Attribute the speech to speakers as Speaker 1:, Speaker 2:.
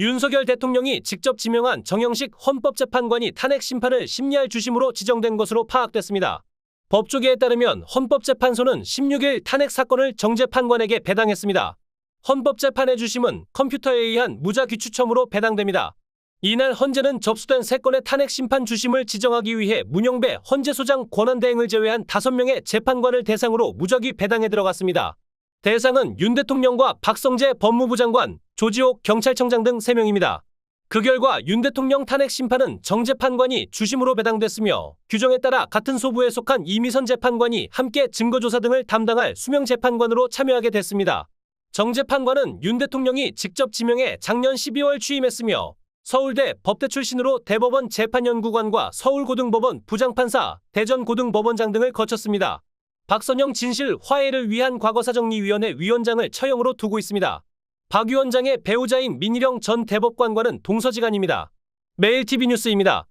Speaker 1: 윤석열 대통령이 직접 지명한 정영식 헌법재판관이 탄핵 심판을 심리할 주심으로 지정된 것으로 파악됐습니다. 법조계에 따르면 헌법재판소는 16일 탄핵 사건을 정재판관에게 배당했습니다. 헌법재판의 주심은 컴퓨터에 의한 무자 귀추첨으로 배당됩니다. 이날 헌재는 접수된 세 건의 탄핵 심판 주심을 지정하기 위해 문영배 헌재소장 권한대행을 제외한 5명의 재판관을 대상으로 무작위 배당에 들어갔습니다. 대상은 윤 대통령과 박성재 법무부 장관, 조지옥 경찰청장 등 3명입니다. 그 결과 윤 대통령 탄핵 심판은 정 재판관이 주심으로 배당됐으며 규정에 따라 같은 소부에 속한 이미선 재판관이 함께 증거조사 등을 담당할 수명 재판관으로 참여하게 됐습니다. 정 재판관은 윤 대통령이 직접 지명해 작년 12월 취임했으며 서울대 법대 출신으로 대법원 재판연구관과 서울고등법원 부장판사, 대전고등법원장 등을 거쳤습니다. 박선영 진실 화해를 위한 과거사정리위원회 위원장을 처형으로 두고 있습니다. 박 위원장의 배우자인 민희령 전 대법관과는 동서지간입니다. 매일TV 뉴스입니다.